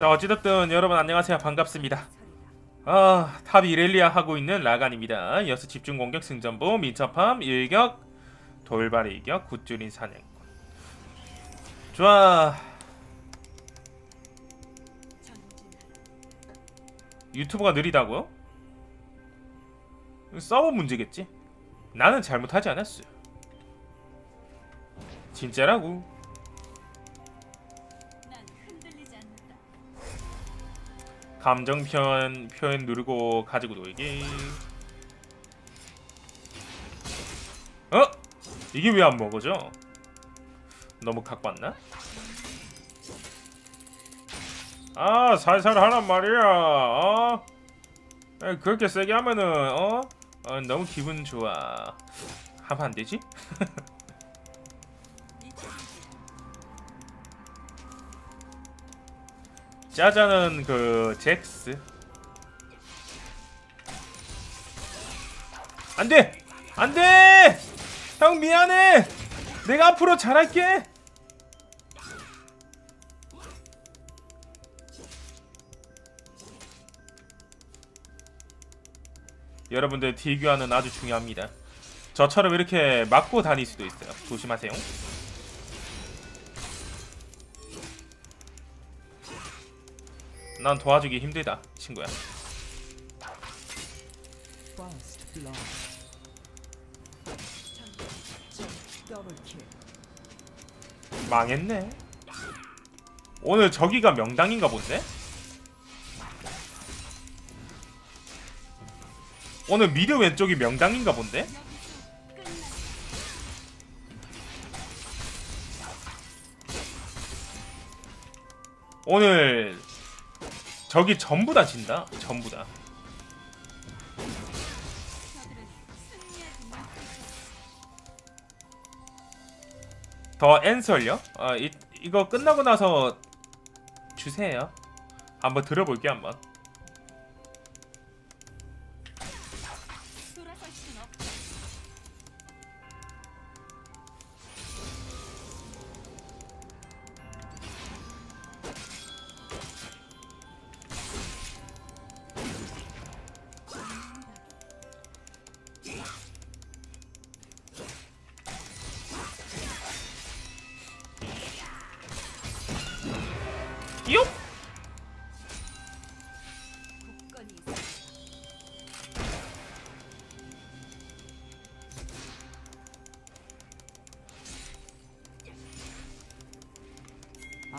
자 어찌됐든 여러분 안녕하세요 반갑습니다 아, 탑 이렐리아 하고 있는 라간입니다. 이어서 집중 공격 승전보 민첩함 일격 돌발 일격 굿줄인 사냥꾼. 좋아. 유튜브가 느리다고요? 서버 문제겠지? 나는 잘못하지 않았어요. 진짜라고. 감정 표현 표현 누르고 가지고 놀기. 어? 이게 왜 안 먹어져? 너무 왔나? 아 살살 하란 말이야. 어? 에, 그렇게 세게 하면은 어? 어 너무 기분 좋아. 하면 안 되지? 짜자는 그 잭스. 안돼! 안돼! 형 미안해! 내가 앞으로 잘할게! 여러분들 딜교환은 아주 중요합니다. 저처럼 이렇게 맞고 다닐 수도 있어요. 조심하세요 난 도와주기 힘들다 친구야. 망했네. 오늘 저기가 명당인가 본데? 오늘 미드 왼쪽이 명당인가 본데? 오늘 저기 전부 다 진다. 전부 다. 더 앤설요? 아, 이, 이거 끝나고 나서 주세요. 한번 들어볼게 한번.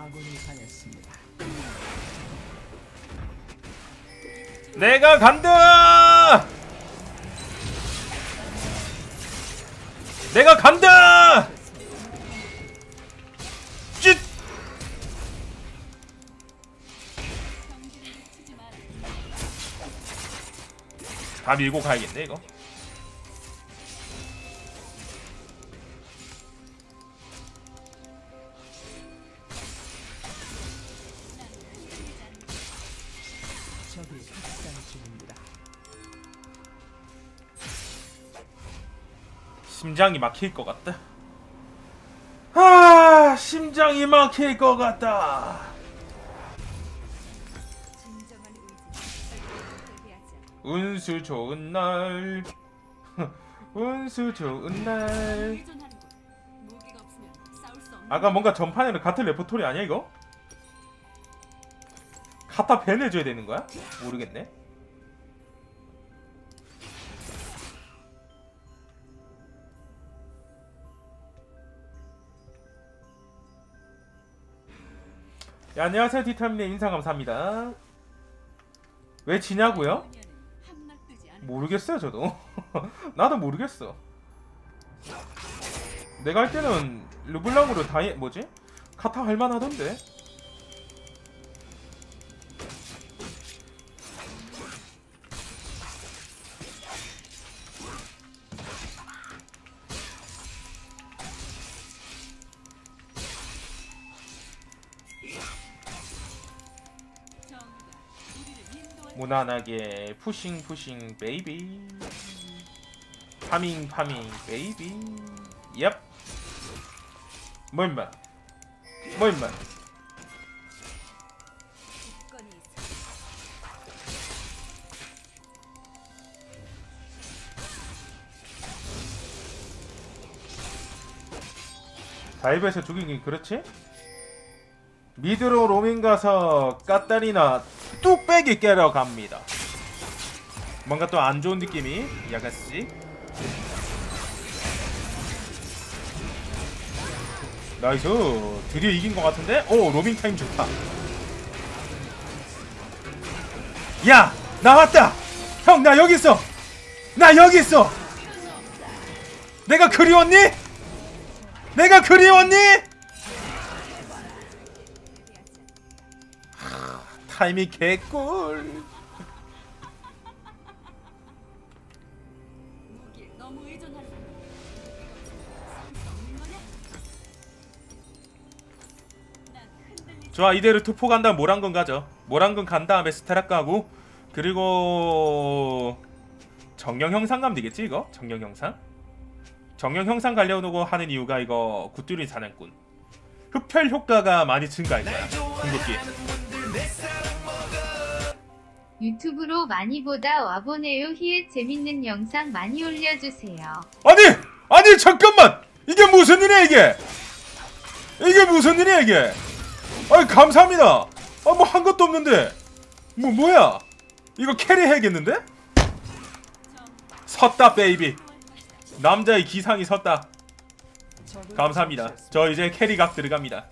아군이 당했습니다. 내가 간다! 내가 간다! 쯧! 다 밀고 가야겠네 이거. 심장이 막힐 것 같다. 아, 심장이 막힐 것 같다. 운수 좋은 날. 운수 좋은 날. 아까 뭔가 전판에는 같은 레포토리 아니야 이거? 갖다 밴해줘야 되는 거야? 모르겠네. 야, 안녕하세요 디타민의 인사 감사합니다. 왜 지냐고요? 모르겠어요 저도. 나도 모르겠어. 내가 할 때는 르블랑으로 다이 뭐지? 카타 할만하던데. 무난하게 푸싱 푸싱 베이비. 파밍 파밍 베이비. 얍. 뭐, 임마 뭐, 임마 다이브에서 죽인 게 그렇지? 미드로 로밍 가서 까따리나 뚝배기 깨러 갑니다. 뭔가 또 안 좋은 느낌이 약간씩. 나이스. 드디어 이긴 것 같은데? 오 로밍 타임 좋다. 야 나왔다. 형 나 여기 있어. 나 여기 있어. 내가 그리웠니? 내가 그리웠니? 타이밍 개꿀. 좋아 이대로 투포 간 다음 모란군 가죠. 모란군 간 다음에 스테락 가고 그리고 정령 형상 가면 되겠지 이거? 정령 형상? 정령 형상 가려고 하는 이유가 이거 굿두린 사냥꾼 흡혈 효과가 많이 증가할 거야 궁극기 유튜브로 많이 보다 와보네요. 히읗 재밌는 영상 많이 올려주세요. 아니! 아니 잠깐만! 이게 무슨 일이야 이게! 이게 무슨 일이야 이게! 아니 감사합니다! 아 뭐 한 것도 없는데 뭐 뭐야! 이거 캐리 해야겠는데? 섰다 베이비 남자의 기상이 섰다 감사합니다. 저 이제 캐리각 들어갑니다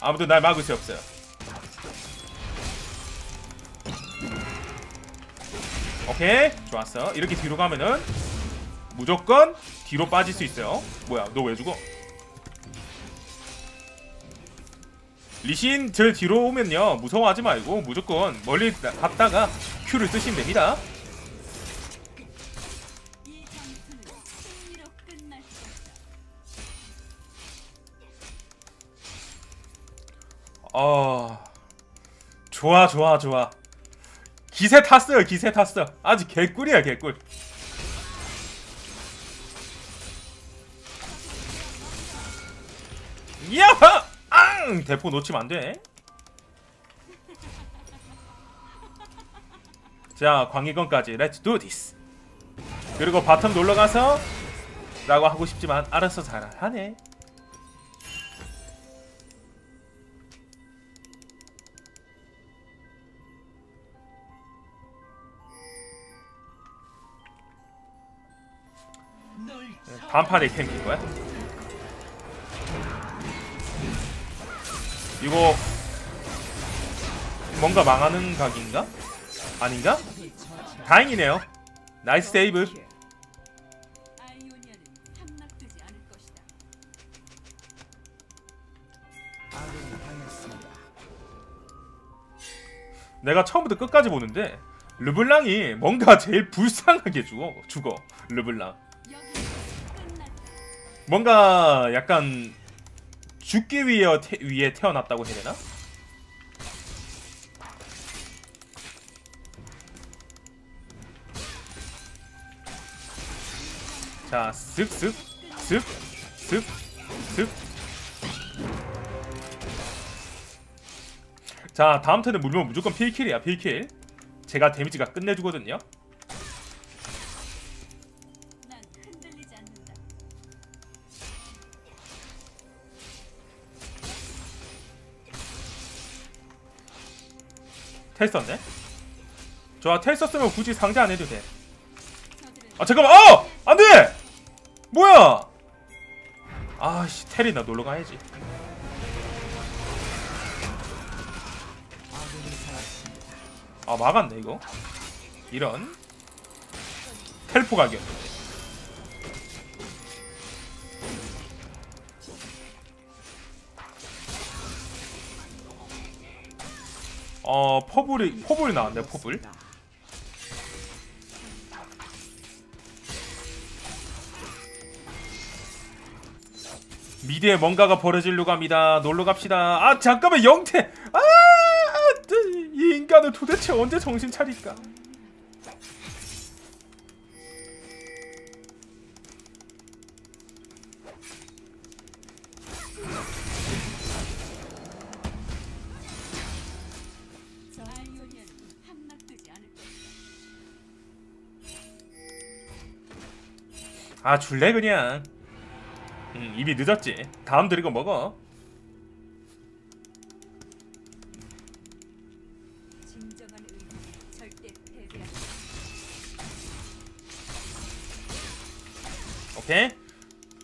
아무도 날 막을 수 없어요 오케이 좋았어. 이렇게 뒤로 가면은 무조건 뒤로 빠질 수 있어요. 뭐야 너 왜 죽어? 리신 저 뒤로 오면요. 무서워하지 말고 무조건 멀리 나- 갔다가 큐를 쓰시면 됩니다. 어 좋아 좋아 좋아 기세 탔어요 기세 탔어. 아주 개꿀이야 개꿀. 야하! 앙! 대포 놓치면 안돼. 자 광희건까지. 렛츠 두 디스 그리고 바텀 놀러가서 라고 하고 싶지만 알아서 잘하네 반판에 캠인 거야? 이거 뭔가 망하는 각인가? 아닌가? 다행이네요. 나이스 세이브. 내가 처음부터 끝까지 보는데 르블랑이 뭔가 제일 불쌍하게 죽어. 죽어. 르블랑. 뭔가 약간 죽기 위해 태, 위해 태어났다고 해야 되나? 자, 쓱쓱 쓱쓱 쓱. 자, 다음 턴에 물면 무조건 필킬이야, 필킬. 제가 데미지가 끝내주거든요. 텔 썼네. 좋아, 텔 썼으면 굳이 상자 안 해도 돼. 저들은 아 잠깐만 어! 안돼! 뭐야 아씨 테리나 놀러 가야지 아군이 살았습니다. 아 막았네 이거 이런 텔포 가격 어 퍼블이 퍼블이 나왔네 퍼블 미드에 뭔가가 벌어지려고 합니다. 놀러 갑시다. 아 잠깐만 영태. 아, 이 인간은 도대체 언제 정신 차릴까? 아 줄래 그냥. 음, 이미 늦었지. 다음 드래곤 먹어. 오케이.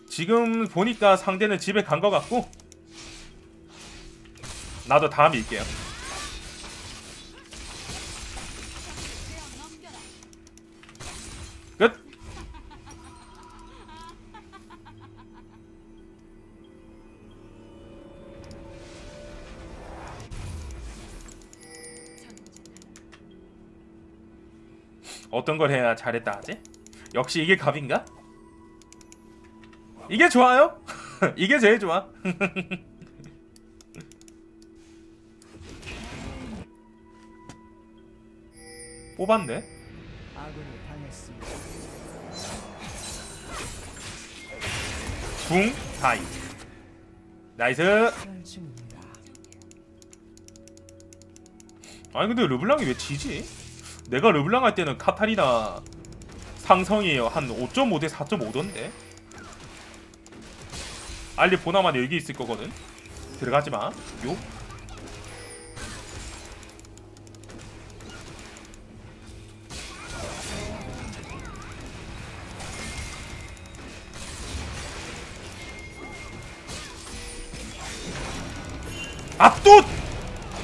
지금 보니까 상대는 집에 간 것 같고 나도 다음 밀게요. 어떤 걸 해야 잘했다 하지? 역시 이게 갑인가? 이게 좋아요? 이게 제일 좋아. 뽑았네. 궁 다이. 나이스. 아니 근데 르블랑이 왜 지지? 내가 르블랑 할 때는 카타리나 상성이 한5.5 대 4.5던데. 알리 보나마는 여기 있을 거거든. 들어가지 마. 요. 아 또!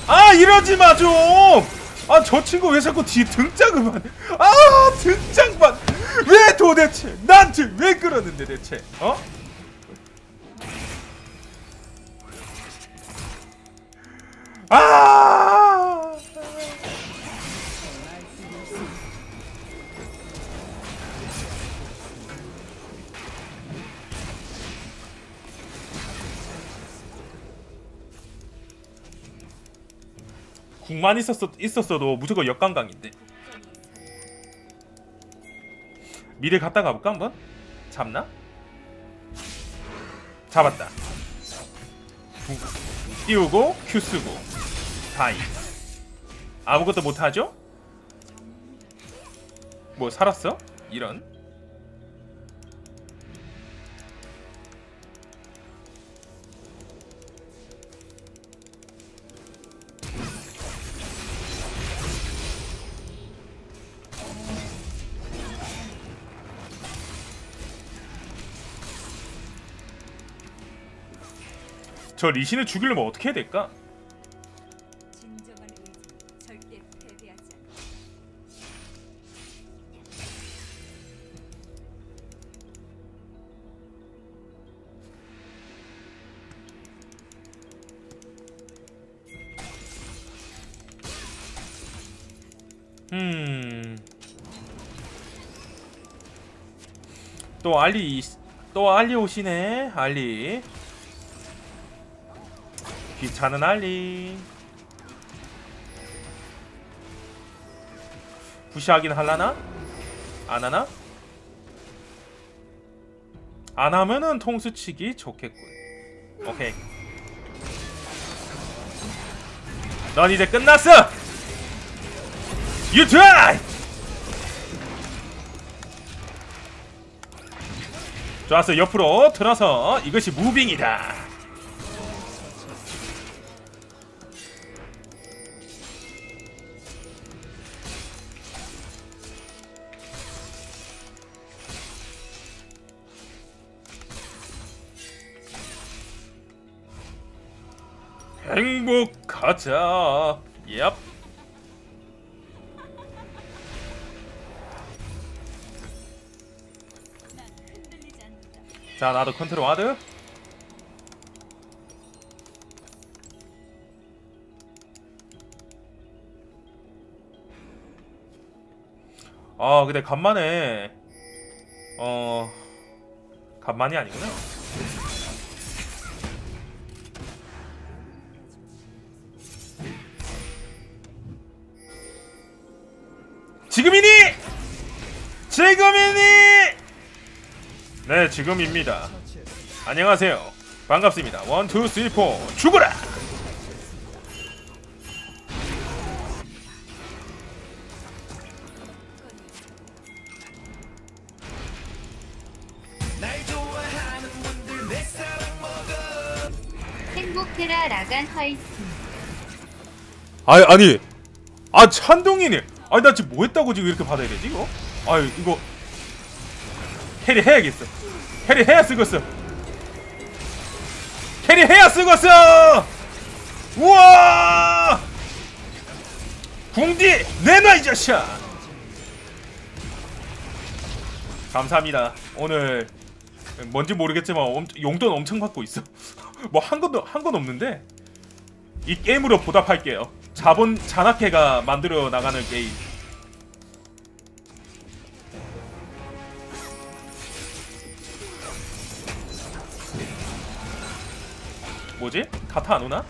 아 이러지 마 좀! 아 저 친구 왜 자꾸 뒤 등짝을만 아 등짝만! 왜 도대체? 나한테 왜 그러는데 대체? 어? 궁만 있었어, 있었어도 무조건 역강강인데 미래 갔다 가볼까 한번? 잡나? 잡았다 붕. 띄우고 큐 쓰고 다이 아무것도 못하죠? 뭐 살았어? 이런 저 리신을 죽이려면 어떻게 해야 될까? 음. 또 알리 또 알리 오시네 알리 귀찮은 알리 부시하긴 할라나? 안 하나? 안 하면은 통수치기 좋겠군 오케이 넌 이제 끝났어! You try! 좋았어 옆으로 틀어서 이것이 무빙이다 행복하자 얍 자 나도 컨트롤 와드. 아 근데 간만에 어 간만이 아니구나 지금이니 지금이니 네 지금입니다. 안녕하세요. 반갑습니다. 원, 투, 쓰리, 포. 죽어라! 테라 라간 화이팅. 아니 아니 아 찬동이네 아니 나 지금 뭐 했다고 지금 이렇게 받아야 되지 이거? 아유 이거. 캐리 해야겠어. 캐리 해야 쓰겠어. 캐리 해야 쓰겠어! 우와! 궁디 내놔 이 자식아! 감사합니다. 오늘 뭔지 모르겠지만 엄, 용돈 엄청 받고 있어. 뭐 한 건도 한 건 없는데 이 게임으로 보답할게요. 자본 잔악회가 만들어 나가는 게임. 뭐지? 카타 안 오나?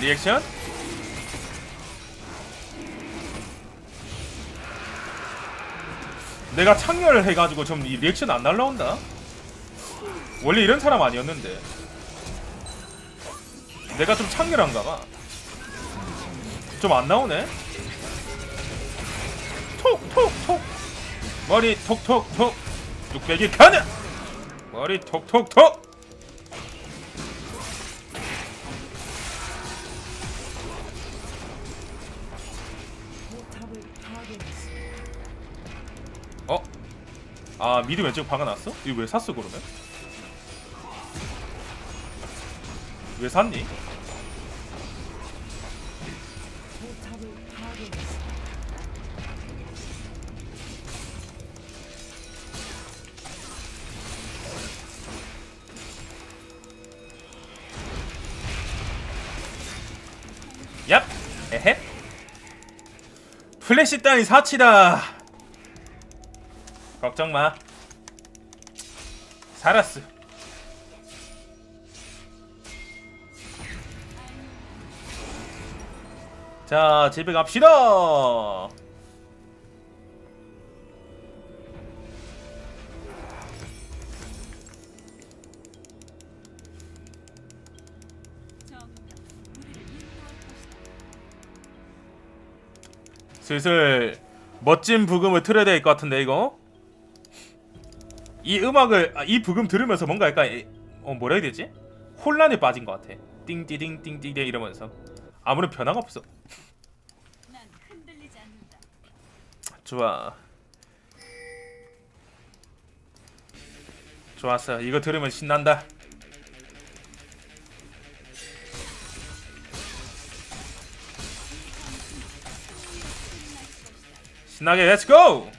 리액션? 내가 창렬을 해가지고 좀 이 리액션 안 날라온다. 원래 이런 사람 아니었는데. 내가 좀 창렬한가봐. 좀 안 나오네. 톡톡톡. 머리 톡톡톡. 뚝배기 가냐. 머리 톡톡톡. 아 미드 왼쪽 박아놨어? 이거 왜 샀어 그러면? 왜 샀니? 얍! 에헤 플래시 따위 사치다 걱정마. 살았어. 자 집에 갑시다. 슬슬 멋진 부금을 틀어야 될 것 같은데 이거 이 음악을 아, 이 부금 들으면서 뭔가 약간 이- 어 뭐라 해야 되지? 혼란에 빠진 것 같아. 띵띠딩 띵띠딩 이러면서. 아무런 변화가 없어. 난 흔들리지 않는다. 좋아. 좋았어. 이거 들으면 신난다. 신나게 렛츠고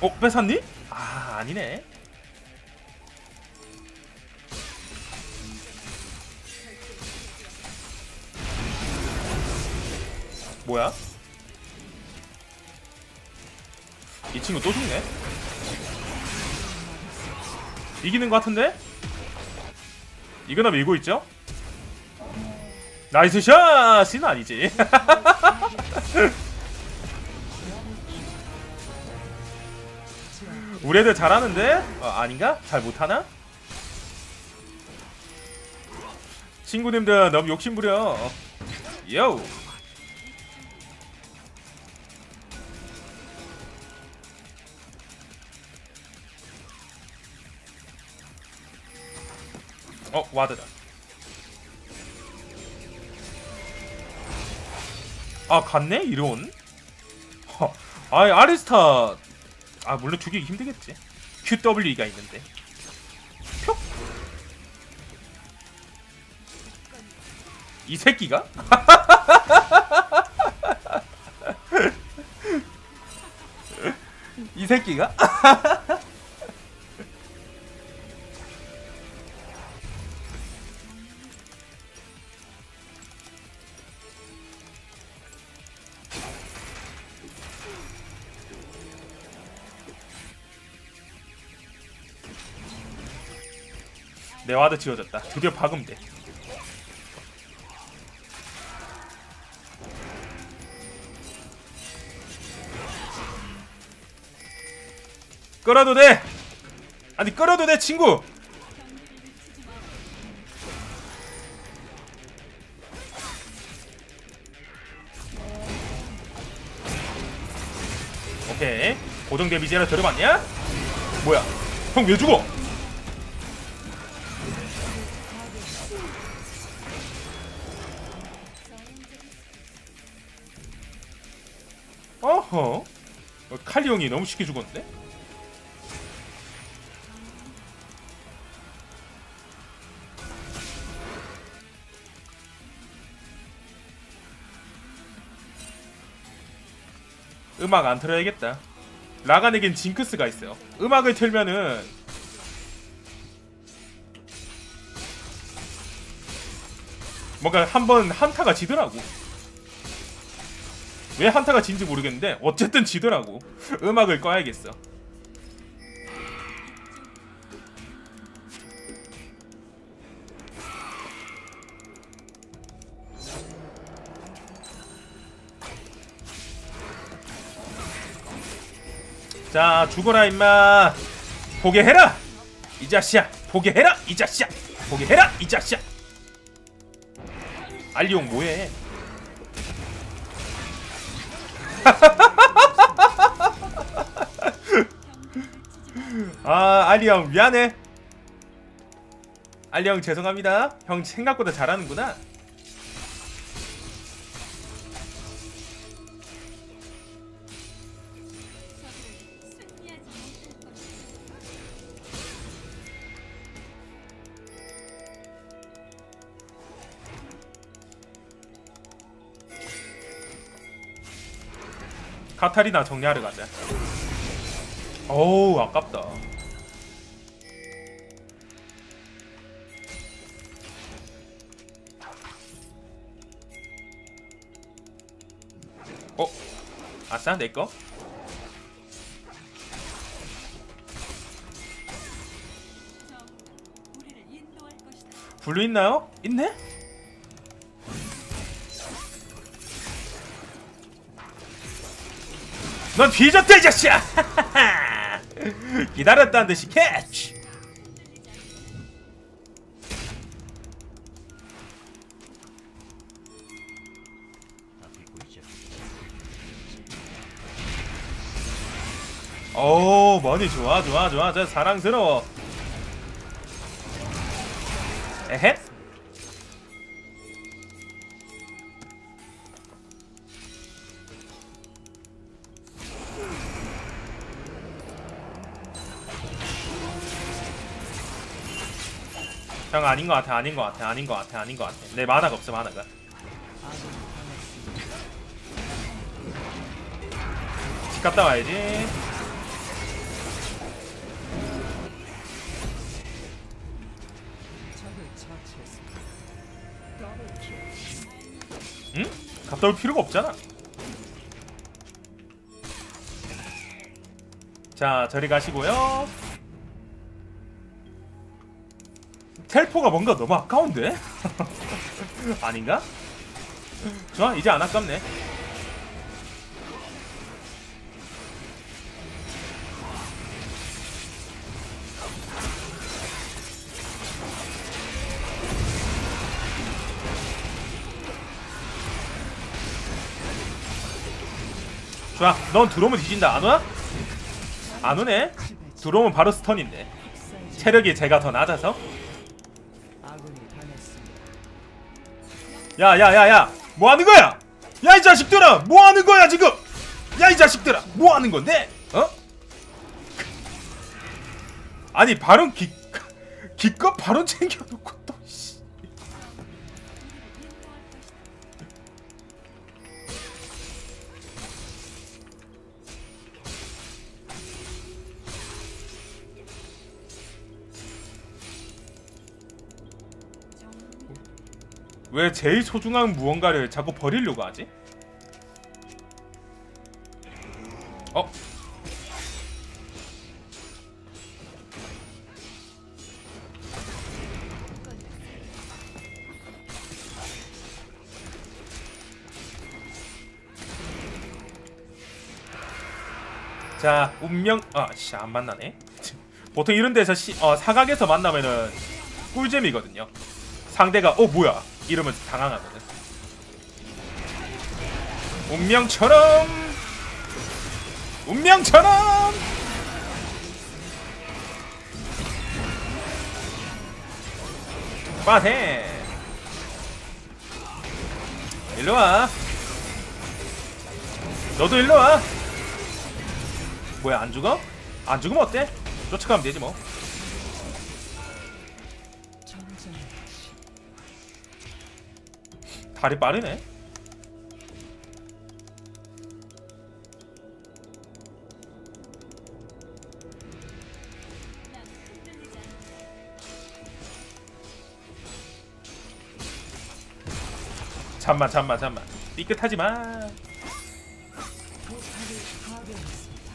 어 뺏었니? 아 아니네 뭐야? 이 친구 또 죽네? 이기는 것 같은데? 이거나 밀고 있죠? 나이스 샷은 아니지 우리 애들 잘하는데? 어, 아닌가? 잘 못하나? 친구님들 너무 욕심부려 요 어 와드다 아 갔네 허, 아이 아리스타 아 물론 죽이기 힘들겠지 QW가 있는데 표? 이 새끼가? 이 새끼가? 내 와드 지워졌다. 드디어 박음 돼. 끌어도 돼. 아니 끌어도 돼 친구 오케이 고정 데미지나 들어봤냐? 뭐야 형 왜 죽어? 어, 칼리 형이 너무 쉽게 죽었는데? 음악 안 틀어야겠다. 라간에겐 징크스가 있어요. 음악을 틀면은 뭔가 한번 한타가 지더라고. 왜 한타가 진지 모르겠는데 어쨌든 지더라고. 음악을 꺼야겠어. 자 죽어라 임마. 포기해라 이 자식아. 포기해라 이 자식아. 포기해라 이 자식아. 알리용 뭐해 아 알리 형 미안해. 알리 형 죄송합니다. 형 생각보다 잘하는구나 카타리나 정리하러 가자 어우 아깝다 어? 아싸 내꺼? 블루 있나요? 있네? 넌 뒤졌다 이 자식아! 기다렸다는 듯이 캐치! 오 머니 좋아 좋아 좋아 저 사랑스러워 형 아닌 것 같아 아닌 것 같아 아닌 것 같아 아닌 것 같아 내 만화가 없어 만화가 집 갔다 와야지. 응? 갔다 올 필요가 없잖아. 자, 저리 가시고요. 텔포가 뭔가 너무 아까운데? 아닌가? 좋아, 이제 안 아깝네. 좋아, 넌 들어오면 뒤진다. 안 와? 안 오네? 들어오면 바로 스턴인데. 체력이 제가 더 낮아서? 야, 야, 야, 야! 뭐 하는 거야? 야, 이 자식들아! 뭐 하는 거야, 지금? 야, 이 자식들아! 뭐 하는 건데? 어? 아니, 발언 기, 기껏 발언 챙겨놓고 왜 제일 소중한 무언가를 자꾸 버리려고 하지? 어? 자, 운명 아, 씨, 안 만나네. 보통 이런 데서 시, 어, 사각에서 만나면은 꿀잼이거든요. 상대가 어 뭐야 이러면 당황하거든. 운명처럼 운명처럼 빠해 일로 와 너도 일로 와 뭐야 안 죽어? 안 죽으면 어때? 쫓아가면 되지 뭐 다리 빠르네. 잠만 잠만 잠만 삐끗하지 마 포탑을 파괴했습니다.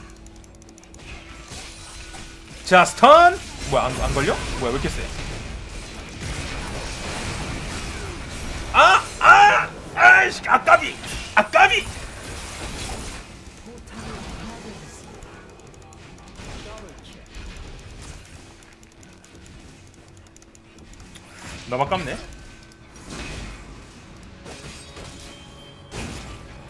자 스턴 뭐야 안, 안 걸려? 뭐야 왜 이렇게 세? 아까비! 아까비! 너무 아깝네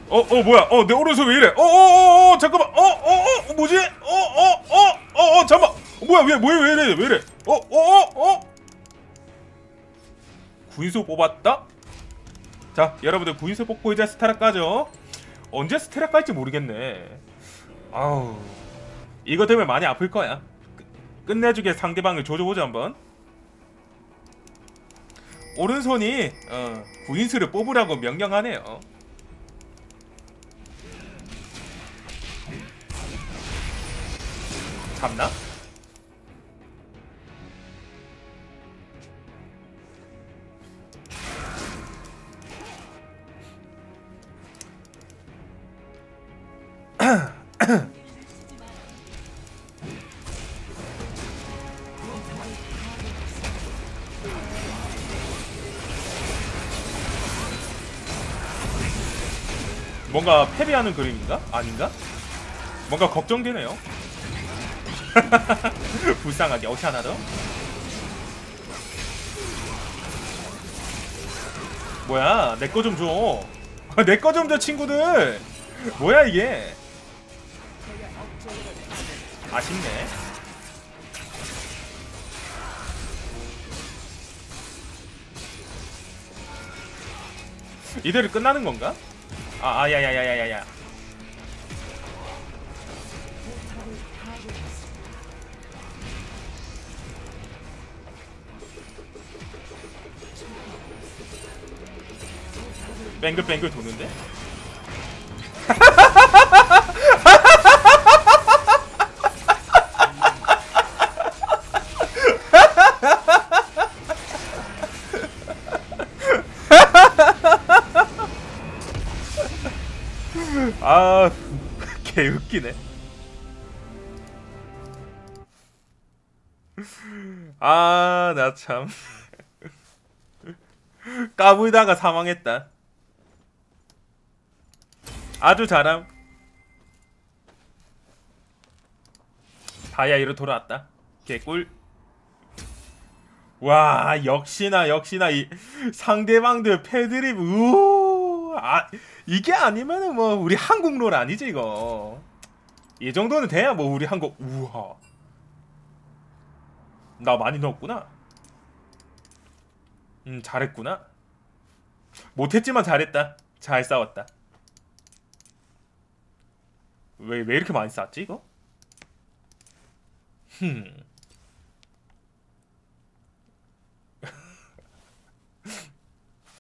어, 어, 뭐야? 어, 내 오른손 왜 이래? 어, 어, 어, 어, 잠깐만. 어, 어, 어, 뭐지? 어, 어, 어, 어, 어, 잠깐. 뭐야? 왜, 왜, 왜 이래? 왜 이래? 어, 어, 어, 어. 구인수 뽑았다. 자, 여러분들 구인수 뽑고 이제 스타락 가죠. 언제 스타락 갈지 모르겠네. 아우, 이거 때문에 많이 아플 거야. 끝- 끝내주게 상대방을 조져보자 한번. 오른손이 어, 구인수를 뽑으라고 명령하네요. 잡나? 패배하는 그림인가? 아닌가? 뭔가 걱정되네요. 불쌍하게 어시 하나 더? 뭐야 내 거 좀 줘. 내 거 좀 줘 친구들. 뭐야 이게? 아쉽네. 이대로 끝나는 건가? 아, 아, 야야야야야야. 포탑을 파괴했습니다. 뱅글뱅글 도는데? 아, 개 웃기네. 아, 나 참. 까불다가 사망했다. 아주 잘함. 다이아이로 돌아왔다. 개꿀. 와 역시나 역시나 이 상대방들 패드립 우. 아 이게 아니면은 뭐 우리 한국 롤 아니지 이거. 이 정도는 돼야 뭐 우리 한국 우와. 나 많이 넣었구나. 음 잘했구나. 못했지만 잘했다. 잘 싸웠다. 왜, 왜 이렇게 많이 쌌지, 이거? 흠.